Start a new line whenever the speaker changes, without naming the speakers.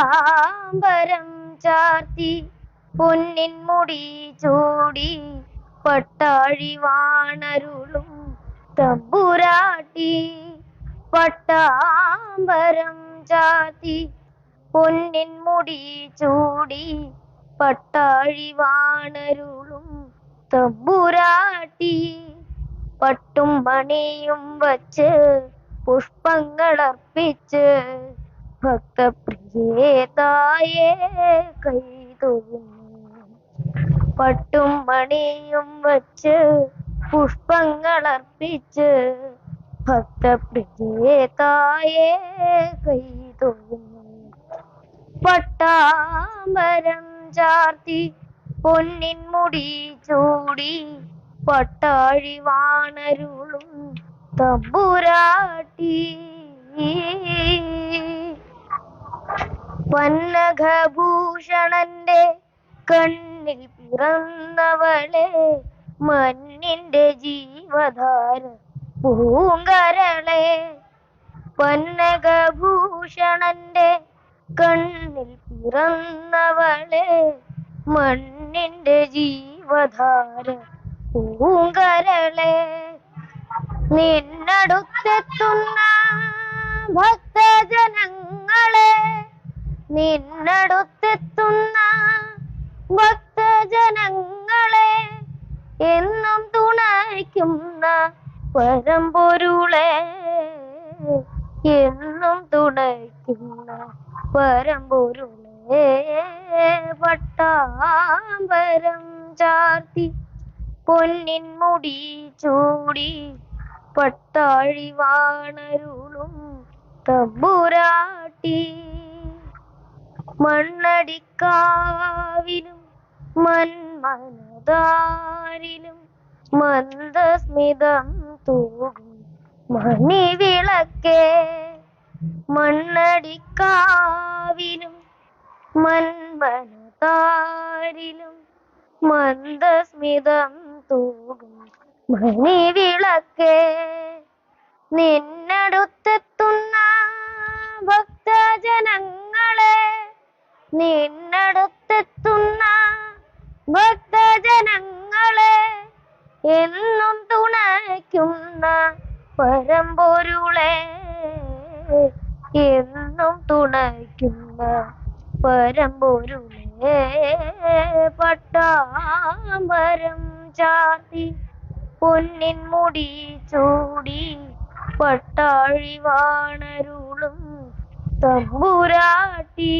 പട്ടാമ്പരം ചാർത്തി പൊന്നിൻ മുടി ചൂടി പട്ടാഴി വാണരുളും തമ്പുരാട്ടി. പട്ടാമ്പരം ചാർത്തി പൊന്നിൻ മുടി ചൂടി പട്ടാഴി വാണരുളും തമ്പുരാട്ടി. പട്ടും മണിയും വച്ച് പുഷ്പങ്ങൾ അർപ്പിച്ച് പ്രിയേതായെ പട്ടും മണിയും വച്ച് പുഷ്പങ്ങൾ അർപ്പിച്ച് ഭക്ത പ്രിയേതായെ പട്ടാമരം ചാർത്തി പൊന്നിൻ മുടി ചൂടി പട്ടാഴി വാണരുളും തമ്പുരാട്ടി. പന്നഘഭൂഷണന്റെ കണ്ണിൽ പിറന്നവളെ മണ്ണിന്റെ ജീവധാര പൂങ്കരളെ. പന്നഘഭൂഷണന്റെ കണ്ണിൽ പിറന്നവളെ മണ്ണിന്റെ ജീവധാര പൂങ്കരളെ. നിന്നടുത്തെത്തുന്ന ഭക്തജനങ്ങളെ നിന്നടുത്തെത്തുന്ന ഭക്തജനങ്ങളെ എന്നും തുണയ്ക്കുന്ന പരമ്പൊരുളെ എന്നും തുണയ്ക്കുന്ന പരമ്പൊരുളെ പട്ടാമ്പരം ചാർത്തി പൊന്നിൻ മുടി ചൂടി പട്ടാഴി വാണരുളും തമ്പുരാട്ടി മണ്ണടിക്കാവിലും മന്മനതാരിലും മന്ദസ്മിതം തൂകും. മണിവിളക്കേ മണ്ണടിക്കാവിലും മന്മനതാരിലും മന്ദസ്മിതം തൂകും. മണിവിളക്കേ നിന്നടുത്തെത്തുന്ന ഭക്തജനങ്ങളെ നിന്നടുത്തെത്തുന്ന ഭക്തജനങ്ങളെ എന്നും തുണയ്ക്കുന്ന പരമ്പൊരുളെ എന്നും തുണയ്ക്കുന്ന പരമ്പൊരുളെ പട്ടാമ്പരം ചാത്തി പൊന്നിൻ മുടി ചൂടി പട്ടാഴി വാണരുളും തമ്പുരാട്ടി